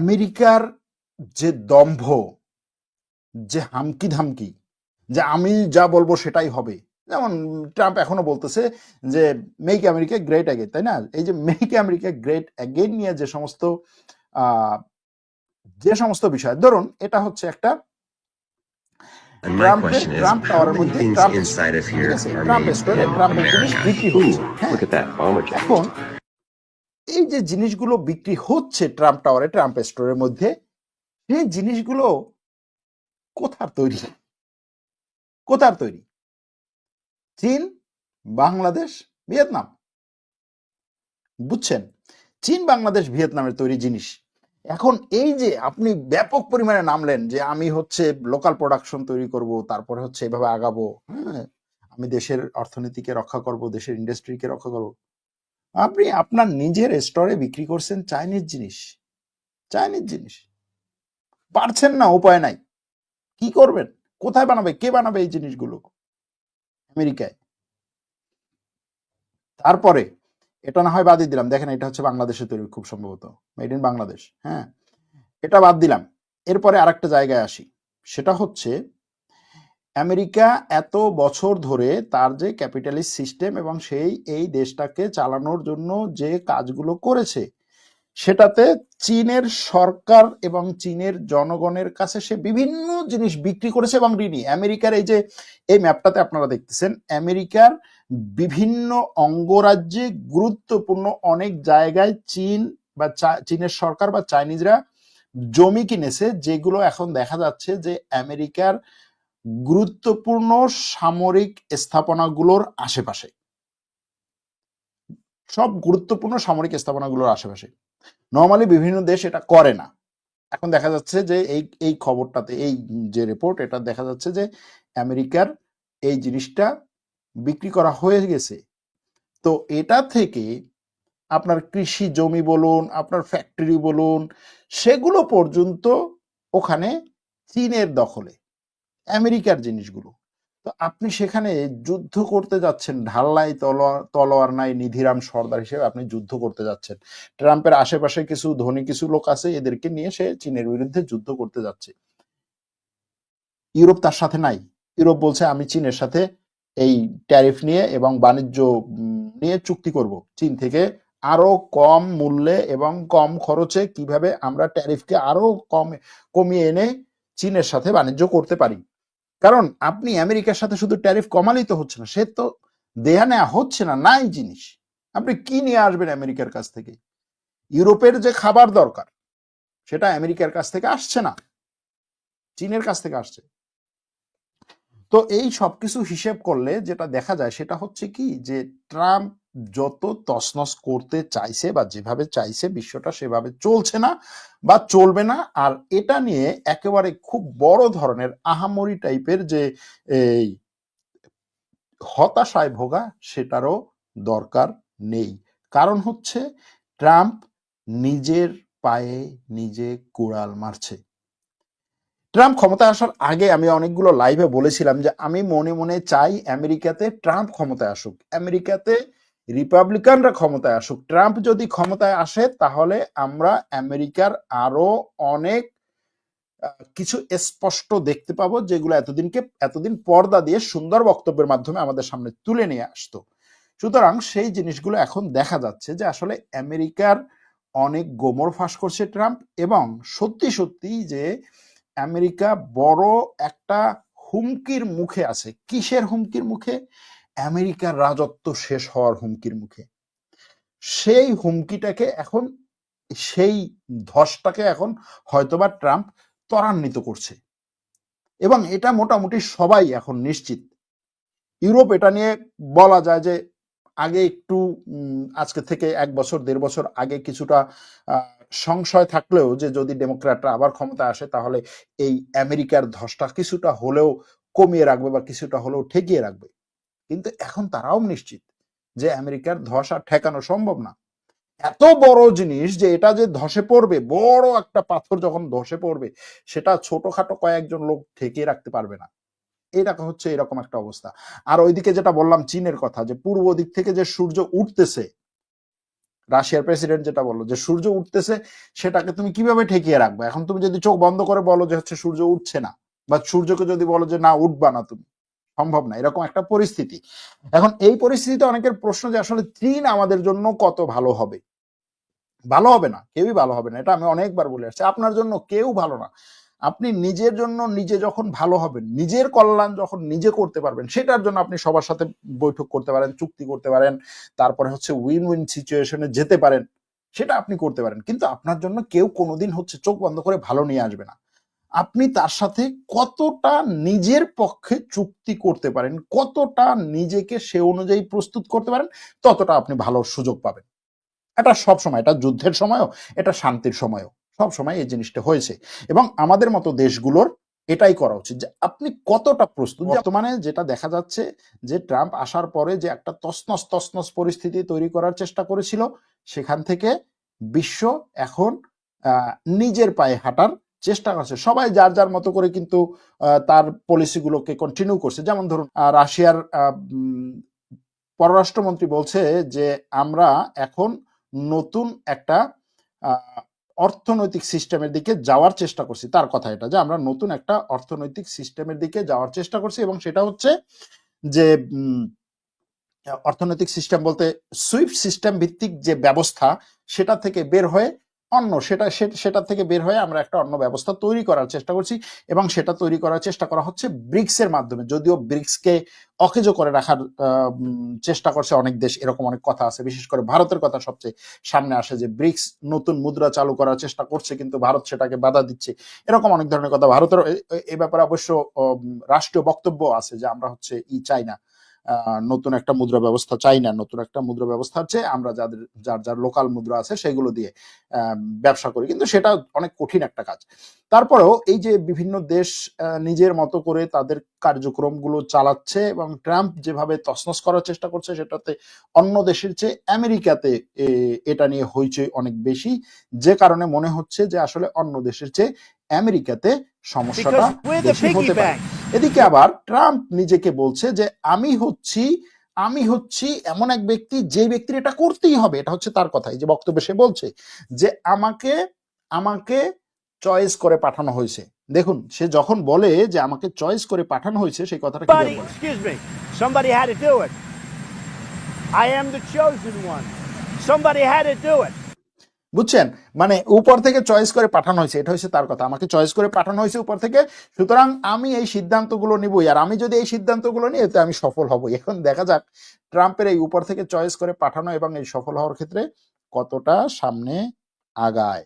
আমেরিকার যে দম্ভ যে হামকি ধামকি যে আমি যা বলব সেটাই হবে। যেমন ট্রাম্প এখনও বলতেছে যে মেক আমেরিকা গ্রেট অ্যাগেন তাই না? এই যে মেক আমেরিকা গ্রেট অ্যাগেন নিয়ে যে সমস্ত আহ, যে সমস্ত বিষয় ধরুন এটা হচ্ছে একটা ট্রাম্প টাওয়ারের মধ্যে ট্রাম্প ট্রাম্প জিনিস বিক্রি হচ্ছে. এখন এই যে জিনিসগুলো বিক্রি হচ্ছে ট্রাম্প টাওয়ারে, ট্রাম্প স্টোরের মধ্যে, সেই জিনিসগুলো কোথার তৈরি? কোথার তৈরি? চীন, বাংলাদেশ, ভিয়েতনাম। বুঝছেন? চীন, বাংলাদেশ, ভিয়েতনামের তৈরি জিনিস। এখন এই যে আপনি ব্যাপক পরিমাণে নামলেন যে আমি হচ্ছে লোকাল প্রোডাকশন তৈরি করব, তারপরে হচ্ছে এভাবে আগাবো হ্যাঁ? আমি দেশের অর্থনীতিকে রক্ষা করব, দেশের ইন্ডাস্ট্রিকে রক্ষা করব। আপনি আপনার নিজের স্টোরে বিক্রি করছেন চাইনিজ জিনিস। চাইনিজ জিনিস। পারছেন না, উপায় নাই। কি করবেন? কোথায় বানাবে? কে বানাবে এই জিনিসগুলো? আমেরিকায়। তারপরে, এটা না হয় বাদই দিলাম। দেখেন, এটা হচ্ছে বাংলাদেশে তৈরি, খুব সম্ভবত। মেড ইন বাংলাদেশ হ্যাঁ? এটা বাদ দিলাম। এরপরে আরেকটা জায়গায় আসি। সেটা হচ্ছে আমেরিকা এত বছর ধরে তার যে ক্যাপিটালিস্ট সিস্টেম এবং সেই এই দেশটাকে চালানোর জন্য যে কাজগুলো করেছে, সেটাতে চীনের সরকার এবং চীনের জনগণের কাছে সে বিভিন্ন জিনিস বিক্রি করেছে এবং ঋণী। আমেরিকার এই যে, এই ম্যাপটাতে আপনারা দেখতেছেন, আমেরিকার বিভিন্ন অঙ্গরাজ্যে গুরুত্বপূর্ণ অনেক জায়গায় চীন বা চীনের সরকার বা চাইনিজরা জমি কিনেছে, যেগুলো এখন দেখা যাচ্ছে যে আমেরিকার গুরুত্বপূর্ণ সামরিক স্থাপনাগুলোর আশেপাশে। সব গুরুত্বপূর্ণ সামরিক স্থাপনাগুলোর আশেপাশে। নর্মালি বিভিন্ন দেশ এটা করে না। এখন দেখা যাচ্ছে যে এই এই খবরটাতে, এই যে রিপোর্ট এটা দেখা যাচ্ছে যে আমেরিকার এই জিনিসটা বিক্রি করা হয়ে গেছে। তো এটা থেকে আপনার কৃষি জমি বলুন, আপনার ফ্যাক্টরি বলুন, সেগুলো পর্যন্ত ওখানে চীনের দখলে। আমেরিকার জিনিসগুলো। তো আপনি সেখানে যুদ্ধ করতে যাচ্ছেন ঢাল্লাই তলোয়ার তলোয়ার নাই, নিধিরাম সর্দার হিসেবে আপনি যুদ্ধ করতে যাচ্ছেন। ট্রাম্পের আশেপাশে কিছু ধনী, কিছু লোক আছে, এদেরকে নিয়ে সে চীনের বিরুদ্ধে যুদ্ধ করতে যাচ্ছে। ইউরোপ তার সাথে নাই। ইউরোপ বলছে, আমি চীনের সাথে এই ট্যারিফ নিয়ে এবং বাণিজ্য নিয়ে চুক্তি করব। চীন থেকে আরও কম মূল্যে এবং কম খরচে কীভাবে আমরা ট্যারিফকে আরও কম, কমিয়ে এনে চীনের সাথে বাণিজ্য করতে পারি? কারণ আপনি আমেরিকার সাথে শুধু ট্যারিফ কমালেই তো হচ্ছে না, সে তো দেয়া নেওয়া হচ্ছে না, নাই জিনিস। আপনি কি নিয়ে আসবেন আমেরিকার কাছ থেকে? ইউরোপের যে খাবার দরকার, সেটা আমেরিকার কাছ থেকে আসছে না, চীনের কাছ থেকে আসছে। তো এই সবকিছু হিসেব করলে যেটা দেখা যায় সেটা হচ্ছে কি, যে ট্রাম্প যত তছনছ করতে চাইছে বা যেভাবে চাইছে বিশ্বটা সেভাবে চলছে না বা চলবে না। আর এটা নিয়ে একেবারে খুব বড় ধরনের আহামরি টাইপের যে এই হতাশায় ভোগা সেটারও দরকার নেই। কারণ হচ্ছে ট্রাম্প নিজের পায়ে নিজে কুড়াল মারছে। ট্রাম্প ক্ষমতায় আসার আগে আমি অনেকগুলো লাইভে বলেছিলাম যে আমি মনে মনে চাই আমেরিকাতে ট্রাম্প ক্ষমতায় আসুক। আমেরিকাতে রিপাবলিকানরা ক্ষমতায় আসুক। ট্রাম্প যদি ক্ষমতায় আসে, তাহলে আমরা আমেরিকার আরও অনেক কিছু স্পষ্ট দেখতে পাবো, যেগুলো এতদিনকে, এতদিন পর্দা দিয়ে সুন্দর বক্তব্যের মাধ্যমে আমাদের সামনে তুলে নিয়ে আসতো। সুতরাং সেই জিনিসগুলো এখন দেখা যাচ্ছে যে আসলে আমেরিকার অনেক গোমর ফাঁস করছে ট্রাম্প এবং সত্যি সত্যি যে আমেরিকা বড় একটা হুমকির মুখে আছে। কিসের হুমকির মুখে? আমেরিকার রাজত্ব শেষ হওয়ার হুমকির মুখে। সেই হুমকিটাকে এখন, সেই ধসটাকে এখন হয়তোবা ট্রাম্প ত্বরান্বিত করছে। এবং এটা মোটামুটি সবাই এখন নিশ্চিত। ইউরোপ এটা নিয়ে বলা যায় যে, আগে একটু আজকে থেকে এক বছর, দেড় বছর আগে কিছুটা সংশয় থাকলেও যে, যদি ডেমোক্র্যাটরা আবার ক্ষমতা আসে, তাহলে এই আমেরিকার ধসটা কিছুটা হলেও কমিয়ে রাখবে বা কিছুটা হলেও ঠেকিয়ে রাখবে। কিন্তু এখন তারাও নিশ্চিত যে আমেরিকার ধস আর ঠেকানো সম্ভব না। এত বড় জিনিস যে এটা যে ধসে পড়বে, বড় একটা পাথর যখন ধসে পড়বে, সেটা ছোটখাটো কয়েকজন লোক ঠেকিয়ে রাখতে পারবে না। এটা হচ্ছে এরকম একটা অবস্থা। আর ওইদিকে যেটা বললাম চীনের কথা, যে পূর্ব দিক থেকে যে সূর্য উঠতেছে, রাশিয়ার প্রেসিডেন্ট যেটা বলল যে সূর্য উঠতেছে, সেটাকে তুমি কীভাবে ঠেকিয়ে রাখবে? এখন তুমি যদি চোখ বন্ধ করে বলো যে হচ্ছে সূর্য উঠছে না, বা সূর্যকে যদি বলো যে না, উঠবা না তুমি। সম্ভব না, এরকম একটা পরিস্থিতি। এখন এই পরিস্থিতিতে অনেকের প্রশ্ন যে, আসলে চীন আমাদের জন্য কত ভালো হবে? ভালো হবে না, কেউই ভালো হবে না, এটা আমি অনেকবার বলে আসছি। আপনার জন্য কেউ ভালো না। আপনি নিজের জন্য নিজে যখন ভালো হবেন, নিজের কল্যাণ যখন নিজে করতে পারবেন, সেটার জন্য আপনি সবার সাথে বৈঠক করতে পারেন, চুক্তি করতে পারেন, তারপরে হচ্ছে উইন উইন সিচুয়েশনে যেতে পারেন, সেটা আপনি করতে পারেন। কিন্তু আপনার জন্য কেউ কোনোদিন হচ্ছে চোখ বন্ধ করে ভালো নিয়ে আসবে না। আপনি তার সাথে কতটা নিজের পক্ষে চুক্তি করতে পারেন, কতটা নিজেকে সে অনুযায়ী প্রস্তুত করতে পারেন, ততটা আপনি ভালো সুযোগ পাবেন। এটা সব সময়, এটা যুদ্ধের সময়ও, এটা শান্তির সময়ও, সব সময় এই জিনিসটা হয়েছে। এবং আমাদের মতো দেশগুলোর এটাই করা উচিত যে আপনি কতটা প্রস্তুত। বর্তমানে যেটা দেখা যাচ্ছে যে ট্রাম্প আসার পরে যে একটা তসনস তসনস পরিস্থিতি তৈরি করার চেষ্টা করেছিল, সেখান থেকে বিশ্ব এখন নিজের পায়ে হাঁটার চেষ্টা করছে সবাই যার যার মতো করে কিন্তু তার পলিসিগুলোকে কন্টিনিউ করছে। যেমন ধরুন রাশিয়ার পররাষ্ট্রমন্ত্রী বলছে যে, আমরা এখন নতুন একটা অর্থনৈতিক সিস্টেমের দিকে যাওয়ার চেষ্টা করছি। তার কথা এটা, যে আমরা নতুন একটা অর্থনৈতিক সিস্টেমের দিকে যাওয়ার চেষ্টা করছি এবং সেটা হচ্ছে যে অর্থনৈতিক সিস্টেম বলতে সুইফট সিস্টেম ভিত্তিক যে ব্যবস্থা, সেটা থেকে বের হয়ে অন্য সেটা সেটা থেকে বের হয়ে আমরা একটা অন্য ব্যবস্থা তৈরি করার চেষ্টা করছি এবং সেটা তৈরি করার চেষ্টা করা হচ্ছে ব্রিক্স এর মাধ্যমে। যদিও ব্রিক্সকে অকেজো করে রাখার চেষ্টা করছে অনেক দেশ, এরকম অনেক কথা আছে। বিশেষ করে ভারতের কথা সবচেয়ে সামনে আসে যে ব্রিক্স নতুন মুদ্রা চালু করার চেষ্টা করছে, কিন্তু ভারত সেটাকে বাধা দিচ্ছে। এরকম অনেক ধরনের কথা ভারতের এ- ব্যাপারে অবশ্য রাষ্ট্রীয় বক্তব্য আছে যে আমরা হচ্ছে ই চাই না। নতুন একটা মুদ্রা ব্যবস্থা চাই না নতুন একটা মুদ্রা ব্যবস্থা হচ্ছে আমরা যাদের যার যার লোকাল মুদ্রা আছে সেগুলো দিয়ে ব্যবসা করি। কিন্তু সেটা অনেক কঠিন একটা কাজ। তারপরেও এই যে বিভিন্ন দেশ নিজের মতো করে তাদের কার্যক্রমগুলো চালাচ্ছে এবং ট্রাম্প যেভাবে তছনছ করার চেষ্টা করছে সেটাতে অন্য দেশের চেয়ে আমেরিকাতে এটা নিয়ে হইচই অনেক বেশি। যে কারণে মনে হচ্ছে যে আসলে অন্য দেশের চেয়ে আমেরিকাতে সমস্যাটা বেশি হতে পারে. এদিকে আবার ট্রাম্প নিজেকে বলছে যে আমি হচ্ছি আমি হচ্ছি এমন এক ব্যক্তি যে ব্যক্তির এটা করতেই হবে এটা হচ্ছে তার কথাই যে বক্তব্যে সে বলছে যে আমাকে আমাকে চয়েস করে পাঠানো হয়েছে দেখুন সে যখন বলে যে আমাকে চয়েস করে পাঠানো হয়েছে সেই কথাটা কি Somebody, had to do it. I am the chosen one. Somebody had to do it. বুঝছেন? মানে উপর থেকে চয়েস করে পাঠানো হয়েছে, এটা হচ্ছে তার কথা। আমাকে চয়েস করে পাঠানো হয়েছে উপর থেকে, সুতরাং আমি এই সিদ্ধান্তগুলো নিবই, আর আমি যদি এই সিদ্ধান্তগুলো নিই, এতে আমি সফল হব এখন দেখা যাক, ট্রাম্পের এই উপর থেকে চয়েস করে পাঠানো এবং এই সফল হওয়ার ক্ষেত্রে কতটা সামনে আগায়।